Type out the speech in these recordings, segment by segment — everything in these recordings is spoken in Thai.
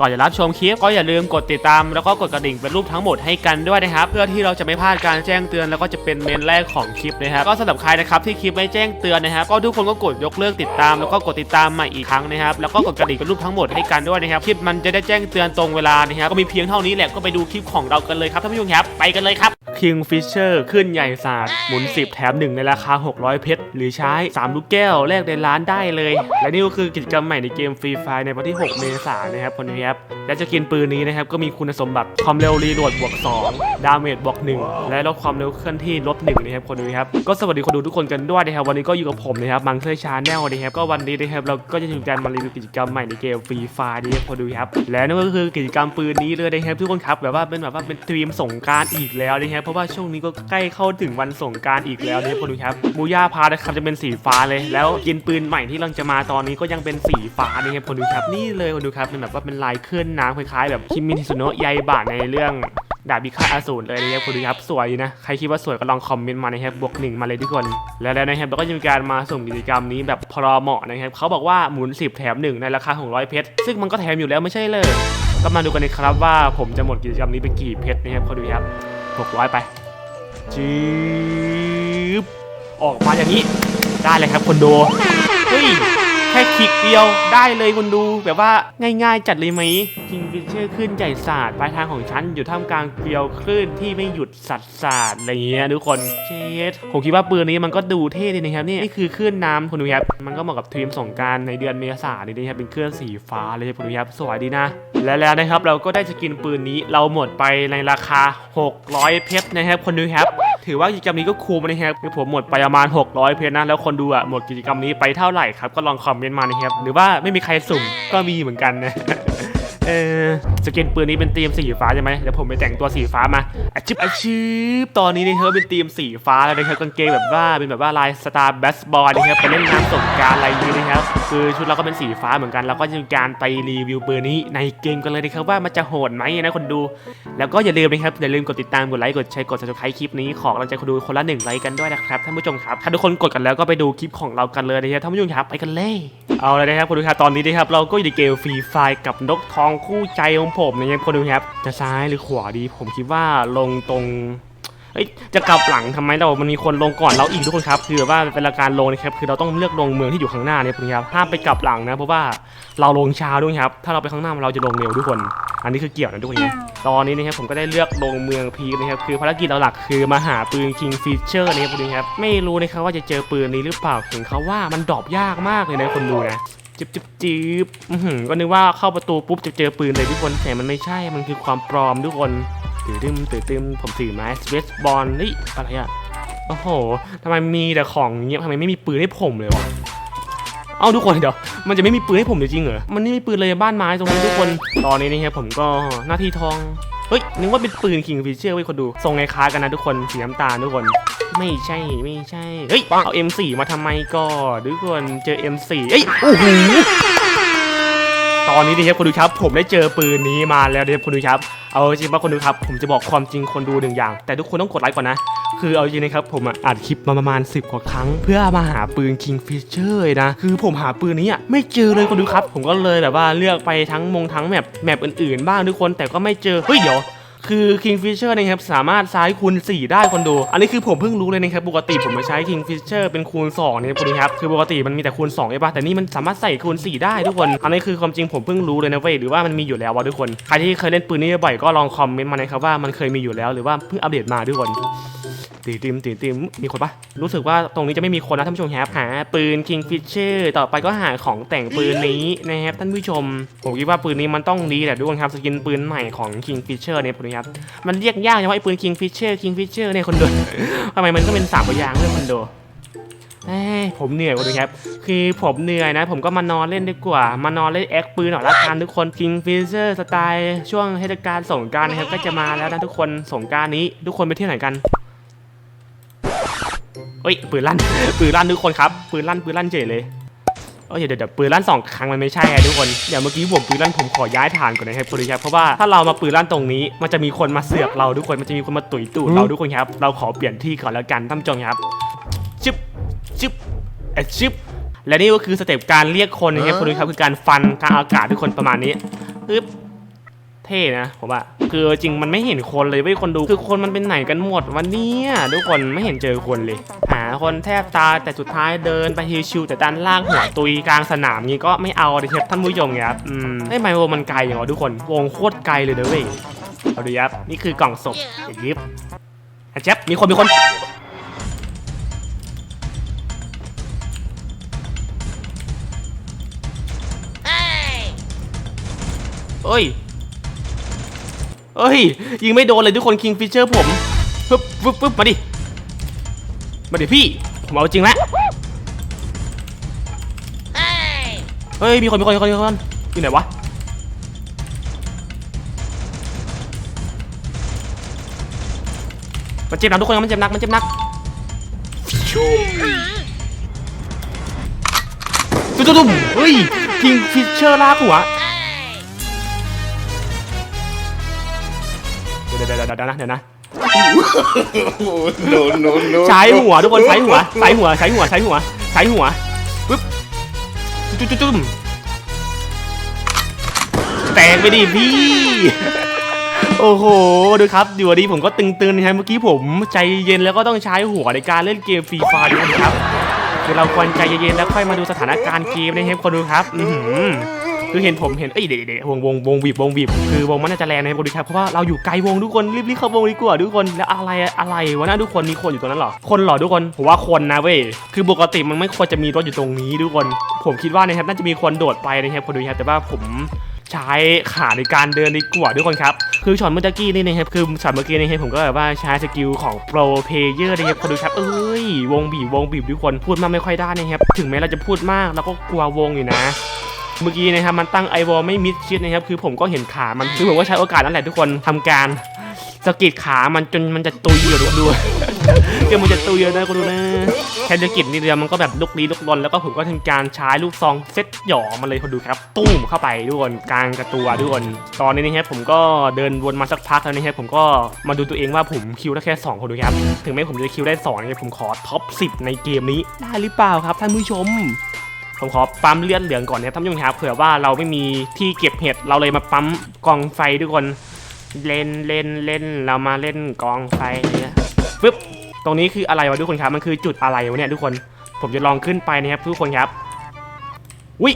ก่อนจะรับชมคลิปก็อย่าลืมกดติดตาม แล้วก็กดกระดิ่งเป็นรูปทั้งหมดให้กันด้วยนะครับ เพื่อที่เราจะไม่พลาดการแจ้งเตือนแล้วก็จะเป็นเมนแรกของคลิปนะครับก็สำหรับใครนะครับที่คลิปไม่แจ้งเตือนนะครับก็ทุกคนก็กดยกเลิกติดตาม แล้วก็กดติดตามใหม่อีกครั้งนะครับแล้วก็กดกระดิ่งเป็นรูปทั้งหมดให้กันด้วยนะครับคลิปมันจะได้แจ้งเตือนตรงเวลานะครับก็มีเพียงเท่านี้แหละก็ไปดูคลิปของเรากันเลยครับท่านผู้ชมครับไปกันเลยครับ Kingfisher ขึ้นใหญ่ศาสตร์หมุน 10 แถม 1 ในราคา 600 เพชร หรือใช้ 3 ลูกแก้วแลกในร้านได้เลย และนี่ก็คือกิจกรรมใหม่ในเกมฟรีไฟในวันที่ 6 เมษายนนะครับคนนี้ครับและจะกินปืนนี้นะครับก็มีคุณสมบัติความเร็วรีโหลดบวก 2 ดาเมจบวก 1 และลดความเร็วเคลื่อนที่ลด1นะครับคนนี้ครับก็สวัสดีคนดูทุกคนกันด้วยนะครับวันนี้ก็อยู่กับผมนะครับมังเซอร์ชาแนลนะครับก็วันนี้นะครับเราก็จะทำการมารีวิวกิจกรรมใหม่ในเกมฟรีไฟนะครับคนดูครับและนั่นก็คือกิจกรรมปืนนี้เลยนะครับทุกคนครับแบบว่าเป็นแบบว่าเป็นทีมสงการอีกแล้วนะครับราะว่าช่วงนี้ก็ใกล้เข้าถึงวันสงกรารอีกแล้วนะครับคนดูครับบูย่าพานะครับจะเป็นสีฟ้าเลยแล้วกินปืนใหม่ที่เราจะมาตอนนี้ก็ยังเป็นสีฟ้านะครับคนดูครับนี่เลยคนดูครับเป็นแบบว่าเป็นลายเคลื่อนน้ำคล้ายๆ แบบคิมินิสุโนะยายบะในเรื่องดาบพิฆาตอสูรเลยนะครับคุณดูครับสวยนะใครคิดว่าสวยก็ลองคอมเมนต์มานะครับบวกหนึ่งมาเลยทุกคนแล้วแล้วนะครับเราก็จะมีการมาส่งกิจกรรมนี้แบบพอเหมาะนะครับเขาบอกว่าหมุน 10 แถม 1 ในราคา 600 เพชรซึ่งมันก็แถมอยู่แล้วไม่ใช่เลยก็มาดูกันนะครับว่าผมจะหมดกิจกรรมนี้ไปกี่เพชรนะครับดูครับ 600 ไปจืบออกมาอย่างนี้ ได้เลยครับคนดูเฮ้ย แค่คลิกเดียวได้เลยคนดูแบบว่าง่ายๆจัดเลยไหม King Fisher ขึ้นใหญ่ศาสตร์ปลายทางของฉันอยู่ท่ามกลางเกลียวคลื่นที่ไม่หยุดสัดสาดอะไรเงี้ยทุกคนเชดผมคิดว่าปืนนี้มันก็ดูเท่ดีนะครับเนี่ยนี่คือคลื่นน้ำคุณดูครับมันก็เหมาะกับทีมสงกรารในเดือนเมษายนนี้นะครับเป็นเครื่องสีฟ้าเลยคุณดูครับสวยดีนะ และแล้วนะครับเราก็ได้สกินปืนนี้เราหมดไปในราคา 600 เพชรนะครับคนดูครับ ถือว่ากิจกรรมนี้ก็คุ้มนะครับคือผมหมดไปประมาณ 600 เพชรนะแล้วคนดูอะหมดกิจกรรมนี้ไปเท่าไหร่ครับก็ลองคอมเมนต์มานะครับหรือว่าไม่มีใครสุ่มก็มีเหมือนกันนะ ออสกินปืนนี้เป็นธีมสีฟ้าใช่ไหมเดี๋ยวผมไปแต่งตัวสีฟ้ามาอาชิบอาชิบตอนนี้นะครับเป็นธีมสีฟ้าแล้วนะครับกางเกงแบบว่าเป็นแบบว่าลายสตาร์แบสบอลนะครับไปเล่นน้ำสงกรารอะไรอย่างนี้นะครับคือชุดเราก็เป็นสีฟ้าเหมือนกันแล้วก็จะมีการไปรีวิวปืนนี้ในเกมกันเลยนะครับว่ามันจะโหดไหมนะคนดู แล้วก็อย่าลืมนะครับอย่าลืมกดติดตามกดไลค์กดแชร์กด subscribe คลิปนี้ขอกำลังใจคนดูคนละหนึ่งไลค์กันด้วยนะครับท่านผู้ชมครับถ้าทุกคนกดกันแล้วก็ไปดูคลิปของเรากันเลยนะครับท่านผู้ชมครับไปกันเลย เอาเลยนะครับคนดูครับตอนนี้นะครับเราก็อยู่ในเกมฟรีไฟกับนกทองคู่ใจของผมนะครับคนดูครับ จะซ้ายหรือขวาดี ผมคิดว่าลงตรงเอ้ยจะกลับหลังทำไมเรา มันมีคนลงก่อนเราอีกทุกคนครับ คือว่าเวลาการลงนะครับ คือเราต้องเลือกลงเมืองที่อยู่ข้างหน้าเนี่ยคุณครับ ห้ามไปกลับหลังนะ เพราะว่าเราลงช้าด้วยครับ ถ้าเราไปข้างหน้าเราจะลงเร็วทุกคน อันนี้คือเกี่ยวนะทุกคนนะตอนนี้นะครับผมก็ได้เลือกลงเมืองพีคนะครับ คือภารกิจเราหลักคือมาหาปืน King Fisher นะครับคุณครับ ไม่รู้นะครับว่าจะเจอปืนนี้หรือเปล่า เห็นเขาว่ามันดรอปยากมากเลยนะคนดูนะ จิบจิบจิบอือหือก็นึกว่าเข้าประตูปุ๊บจะเจอปืนเลยทุกคนแต่มันไม่ใช่มันคือความปลอมทุกคนตื่นตึมตื่นตึมผมถือไม้สเวสบอลนี่อะไรอะโอ้โหทำไมมีแต่ของเงี้ยทำไมไม่มีปืนให้ผมเลยวะเอาทุกคนเดี๋ยวมันจะไม่มีปืนให้ผมจริงเหรอมันไม่มีปืนเลยบ้านไม้ตรงนี้ทุกคนตอนนี้นะครับผมก็หน้าที่ทอง เฮ้ย นึกว่าเป็นปืน King Fisher ไว้ยคนดู ทรงคล้ายๆกันนะทุกคน สีน้ำตาลทุกคน ไม่ใช่ ไม่ใช่ เฮ้ย เอา M4 มาทำไมก่อนทุกคน เจอ M4 เอ้ย โอ้โหตอนนี้นะครับคนดูครับ ผมได้เจอปืนนี้มาแล้วนะครับคนดูครับ เอาจริงป่ะคนดูครับ ผมจะบอกความจริงคนดูหนึ่งอย่าง แต่ทุกคนต้องกดไลค์ก่อนนะ คือเอาจริงนะครับผมอะอัดคลิปมาประมาณ 10 กว่าครั้ง เพื่อมาหาปืน King Fisher เลยนะ คือผมหาปืนนี้อะไม่เจอเลยคนดูครับ ผมก็เลยแบบว่าเลือกไปทั้งมงทั้งแมปแมปอื่นๆ บ้างทุกคนแต่ก็ไม่เจอ เฮ้ยเดี๋ยวคือ Kingfisher นะครับสามารถซ้ายคูณ 4 ได้คนดู อันนี้คือผมเพิ่งรู้เลยนะครับปกติผมมาใช้ Kingfisher เป็นคูณ2เนี่ยคุณดูครับคือปกติมันมีแต่คูณ2ใช่ปะแต่นี่มันสามารถใส่คูณ 4 ได้ทุกคน อันนี้คือความจริงผมเพิ่งรู้เลยนะเว้ยหรือว่ามันมีอยู่แล้ววะทุกคนใครที่เคยเล่นปืนนี้บ่อยก็ลองคอมเมนต์มานะครับว่ามันเคยมีอยู่แล้วหรือว่าเพิ่งอัปเดตมาทุกคน ตีติมตีติมมีคนปะรู้สึกว่าตรงนี้จะไม่มีคนนะท่านผู้ชมครับหาปืน Kingfisher ต่อไปก็หาของแต่งปืนนี้นะครับท่านผู้ชมผมคิดว่าปืนนี้มันต้องดีแหละทุกคนครับสกินปืนใหม่ของ Kingfisher เนี่ยผมครับมันเรียกยากจังว่าไอ้ปืน Kingfisher Kingfisher เนี่ยคนดูทำไมมันก็เป็นสามพยางค์ด้วยคนดูเอ้ยผมเหนื่อยคนดูครับ คือผมเหนื่อยนะ ผมก็มานอนเล่นดีกว่า มานอนเล่นแอคปืนหน่อยละกันทุกคน Kingfisher สไตล์ช่วงเทศกาลสงกรารนะครับก็จะมาแล้วนะทุกคนสงกรารนี้ ทุกคนไปเที่ยวไหนกัน เอ้ยปืนลั่น ปืนลั่นทุกคนครับปืนลั่นปืนลั่นเฉยเลยเอ้ยเดี๋ยวเดี๋ยวปืนลั่นสองครั้งมันไม่ใช่ทุกคนเดี๋ยวเมื่อกี้ผมปืนลั่นผมขอย้ายฐานก่อนนะครับคุณผู้ชมเพราะว่าถ้าเรามาปืนลั่นตรงนี้ มันจะมีคนมาเสือกเราทุกคนมันจะมีคนมาตุ๋ยตูดเราทุกคนครับเราขอเปลี่ยนที่ก่อนแล้วกันท่านผู้ชมครับชึบชึบเอ็ดชึบและนี่ก็คือสเต็ปการเรียกคนนะครับคนดูครับคือการฟันกลางอากาศทุกคนประมาณนี้ปึ๊บ เท่นะผมว่าคือจริงมันไม่เห็นคนเลยเว้ยคนดู คือคนมันเป็นไหนกันหมดวันนี้ทุกคนไม่เห็นเจอคนเลย หาคนแทบตาแต่สุดท้ายเดินไปชิวๆแต่ด้านล่างหัวตุยกลางสนามงี้ก็ไม่เอาเลยครับท่านผู้ชมครับอืมไอ้ไมโวมันไกลอย่างเหรอทุกคนวงโคตรไกลเลยเด้อเว้ยเอาดูครับนี่คือกล่องศพอย่างนี้อะเจ๊บมีคนมีคนเอ้ย เอ้ย ยิงไม่โดนเลยทุกคนคิงฟิชเชอร์ผมปึ๊บปึ๊บปึ๊บมาดิ มาดิพี่ ผมเอาจริงแล้วเฮ้ย มีคนมีคนมีคนมีคนอยู่ไหนวะมันเจ็บหนักทุกคนมันเจ็บหนักมันเจ็บหนักชุ่มตุ้มตุ้มเฮ้ยคิงฟิชเชอร์ลากหัว ดี๋ยวเดี๋ยวเดี๋ยวเดี๋ยวนะเดี๋ยวนะ no, no, no. ใช้หัวทุกคนใช้หัวใช้หัวใช้หัวใช้หัวใช้หัวปึ๊บจุ๊บจุ๊บจุ๊บแตกไปดิพี่ โอ้โหดูครับอยู่ดีผมก็ตึงๆนะครับเมื่อกี้ผมใจเย็นแล้วก็ต้องใช้หัวในการเล่นเกมฟรีไฟร์นะครับคือเราควรใจเย็นๆแล้วค่อยมาดูสถานการณ์เกมนะครับคนดูครับ อือหือ คือเห็นผมเห็นเอ้ยเดี๋ยวเดี๋ยวงวงวงบีบวงบีบคือวงมันน่าจะแรงนะครับคนดูครับเพราะว่าเราอยู่ไกลวงทุกคนรีบๆเข้าวงดีกว่าทุกคนแล้วอะไรอะไรวะนะทุกคนมีคนอยู่ตรงนั้นหรอคนหรอทุกคนผมว่าคนนะเว้ยคือปกติมันไม่ควรจะมีรถอยู่ตรงนี้ทุกคน ผมคิดว่านะครับน่าจะมีคนโดดไปนะครับคนดูครับแต่ว่าผมใช้ขาในการเดินดีกว่าทุกคนครับ คือช็อตเมื่อกี้นี่นะครับคือช็อตเมื่อกี้นี่ครับผมก็แบบว่าใช้สกิลของโปรเพเยอร์นะครับคนดูครับเอ้ยวงบีบวงบีบทุกคนพูดมากไม่ค่อยได้นะครับถึงแม้เราจะพูดมากเราก็กลัววงอยู่นะ เมื่อกี้นะครับมันตั้งไอวอลไม่มิดชิดนะครับคือผมก็เห็นขามันคือผมก็ใช้โอกาสนั่นแหละทุกคนทำการสกิดขามันจนมันจะตุยอยู่ดูดูเดี๋ยวมันจะตุยนะคุณดูนะแค่สะกิดนิดเดียวมันก็แบบลุกลี้ลุกลนแล้วก็ผมก็ทำการใช้ลูกซองเซ็ตหย่อมาเลยคุณดูครับตุ้มเข้าไปทุกคนกลางกระตัวทุกคนตอนนี้นะครับผมก็เดินวนมาสักพักแล้วนะครับผมก็มาดูตัวเองว่าผมคิวได้แค่สองคนดูครับถึงแม้ผมจะคิวได้สองนะครับผมขอท็อป10 ในเกมนี้ได้หรือเปล่าครับท่านผู้ชม ผมขอปั๊มเลือดเหลืองก่อนนะครับท่านผู้ชมครับเผื่อว่าเราไม่มีที่เก็บเห็ดเราเลยมาปั๊มกองไฟทุกคนเล่นเล่นเล่นเรามาเล่นกองไฟเนี่ยปึ๊บตรงนี้คืออะไรวะทุกคนครับมันคือจุดอะไรวะเนี่ยทุกคนผมจะลองขึ้นไปนะครับทุกคนครับอุ้ย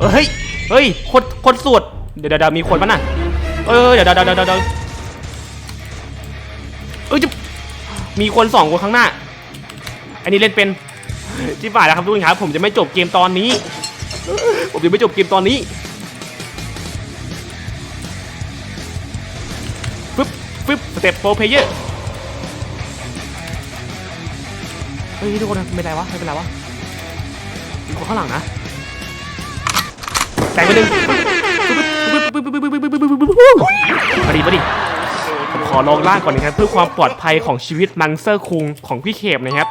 เอ้ยเฮ้ยคนคนสวดเดี๋ยวเดี๋ยวมีคนปะน่ะเออเดี๋ยวเดี๋ยวเดี๋ยวเดี๋ยวเดี๋ยวเอ้ยจะมีคนสองคนข้างหน้าอันนี้เล่นเป็น ที่ฝ่ายแล้วครับทุกคนครับผมจะไม่จบเกมตอนนี้ ผมจะไม่จบเกมตอนนี้ฟึบฟึบสเต็ปโปรเพเยอร์เฮ้ยทุกคนไม่เป็นไรวะไม่เป็นไรวะมีคนข้างหลังนะแต่งไปหนึ่งมาดิมาดิผมขอลองล่างก่อนนะครับเพื่อความปลอดภัยของชีวิตมังเซอร์คุงของพี่เขมนะครับ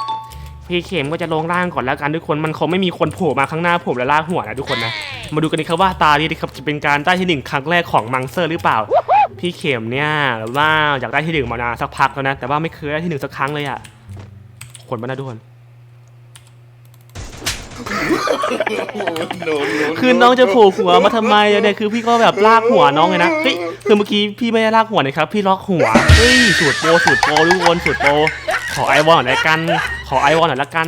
พี่เข็มก็จะลงล่างก่อนแล้วกันทุกคนมันคงไม่มีคนโผล่มาข้างหน้าผมและลากหัวนะทุกคนนะมาดูกันดีครับว่าตานี้นะครับจะเป็นการได้ที่หนึ่งครั้งแรกของมังเซอร์หรือเปล่า พี่เข็มเนี่ยหรือว่าอยากได้ที่หนึ่งมานานสักพักแล้วนะแต่ว่าไม่เคยได้ที่หนึ่งสักครั้งเลยอะคนบ้านะทุกคน no, no, คือน้องจะโผล่หัวมาทำไมอะเนี่ยคือพี่ก็แบบลากหัวน้องเลยนะเฮ้ยคือเมื่อกี้พี่ไม่ได้ลากหัวนะครับพี่ล็อกหัวเฮ้ยสูตรโปรสูตรโปรทุกคนสูตรโปร ขอไอวอนหน่อยละกัน ขอไอวอนหน่อยละกัน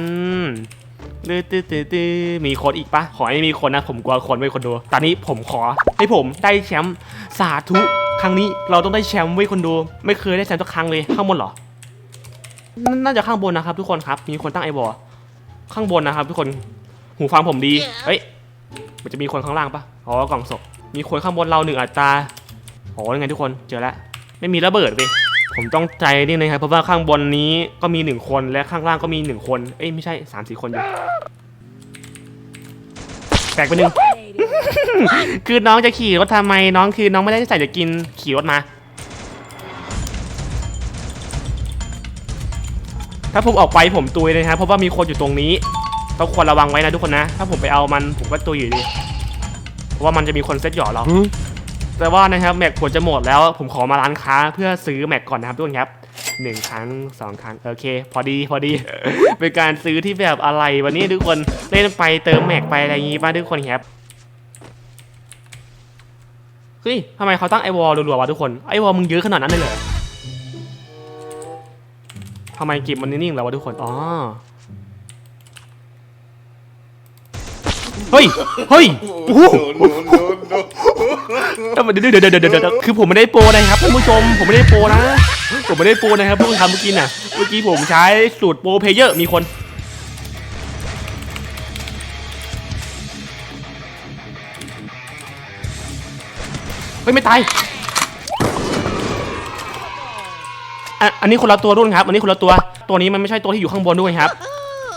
ตื้อตื้อตื้อตื้อมีคนอีกปะขอให้มีคนนะ ผมกลัวคนไม่คนดู ตอนนี้ผมขอให้ผมได้แชมป์สาธุ ครั้งนี้เราต้องได้แชมป์ไว้ยคนดู ไม่เคยได้แชมป์สักครั้งเลย ข้างบนเหรอ น่าน่าจะข้างบนนะครับทุกคนครับ มีคนตั้งไอวอลข้างบนนะครับทุกคน หูฟังผมดี เฮ้ย มันจะมีคนข้างล่างปะอ๋อกล่องศพ มีคนข้างบนเราหนึ่งอัตราโอ้ยังไงทุกคน เจอแล้ว ไม่มีระเบิดเว้ย ผมต้องใจนี่นะครับเพราะว่าข้างบนนี้ก็มีหนึ่งคนและข้างล่างก็มีหนึ่งคน เอ้ยไม่ใช่สามสี่คนอยู่แตกไปหนึ่งคือน้องจะขี่รถทำไมน้องคือน้องไม่ได้ใส่จะกินขี่รถมา ถ้าผมออกไปผมตุยเลยนะครับเพราะว่ามีคนอยู่ตรงนี้ต้องควรระวังไว้นะทุกคนนะ ถ้าผมไปเอามันผมก็ตัวอยู่ดี เพราะว่ามันจะมีคนเซตหยอเรา แต่ว่านะครับแม็กผลจะหมดแล้ว ผมขอมาร้านค้าเพื่อซื้อแม็กก่อนนะครับทุกคนครับหนึ่งครั้งสองครั้งโอเค พอดีพอดี เป็นการซื้อที่แบบอะไรวันนี้ทุกคนเล่นไปเติมแม็กไปอะไรอย่างงี้บ้างทุกคนครับเฮ้ยทำไมเขาตั้งไอวอลรัวๆวะทุกคนไอวอลมึงเยอะขนาดนั้นเลยเหรอทำไมเก็บมันนิ่งๆแล้ววะทุกคนอ๋อเฮ้ยเฮ้ยโอ้โห no, no, no. เดี๋ยวเดี๋ยวเดี๋ยวเดี๋ยวเดี๋ยวคือผมไม่ได้โปรนะครับท่านผู้ชม ผมไม่ได้โปรนะ ผมไม่ได้โปรนะครับเพิ่งทำเมื่อกี้น่ะ เมื่อกี้ผมใช้สูตรโปรเพเยอร์มีคนเฮ้ยไม่ตายอะอันนี้คนละตัวรุ่นครับ อันนี้คนละตัว ตัวนี้มันไม่ใช่ตัวที่อยู่ข้างบนด้วยครับ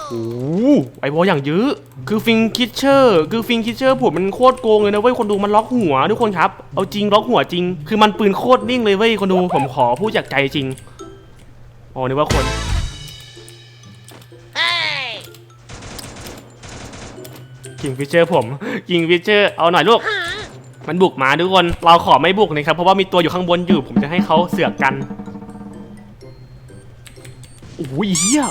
โอ้โหไอ้บอลอย่างเยอะคือฟิงคิชเชอร์คือฟิงคิชเชอร์ผมมันโคตรโกงเลยนะเว้ยคนดูมันล็อกหัวทุกคนครับเอาจริงล็อกหัวจริง คือมันปืนโคตรนิ่งเลยเว้ยคนดูผมขอพูดจากใจจริงอ๋อนึกว่าคนกิงฟิชเชอร์ผมกิงฟิชเชอร์เอาหน่อยลูกมันบุกมาทุกคนเราขอไม่บุกนะครับเพราะว่ามีตัวอยู่ข้างบนอยู่ ผมจะให้เขาเสือกกันโอ้ยเฮียใ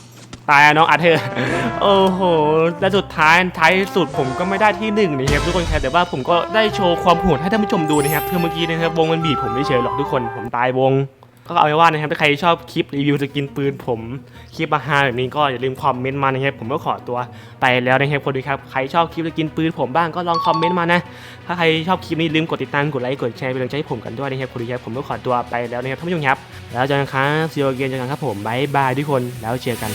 ตายอะน้องอาเธอร์โอ้โห และสุดท้ายท้ายสุดผมก็ไม่ได้ที่หนึ่งนะครับทุกคนครับแต่ว่าผมก็ได้โชว์ความโหดให้ท่านผู้ชมดูนะครับคือเมื่อกี้นะครับวงมันบีบผมไม่เฉยหรอกทุกคนผมตายวง ก็เอาไว้ว่านะครับถ้าใครชอบคลิปรีวิวสกินปืนผมคลิปมาฮาแบบนี้ก็อย่าลืมคอมเมนต์มานะครับผมก็ขอตัวไปแล้วนะครับคนดูครับใครชอบคลิปสกินปืนผมบ้างก็ลองคอมเมนต์มานะถ้าใครชอบคลิปนี้ลืมกดติดตามกดไลค์กดแชร์เป็นกำลังใจให้ผมกันด้วยนะครับคนดูครับผมก็ขอตัวไปแล้วนะครับท่านผู้ชมครับแล้วเจอกันครับซีโอเกนเจอกันครับผมบายบายทุกคนแล้วเจอกัน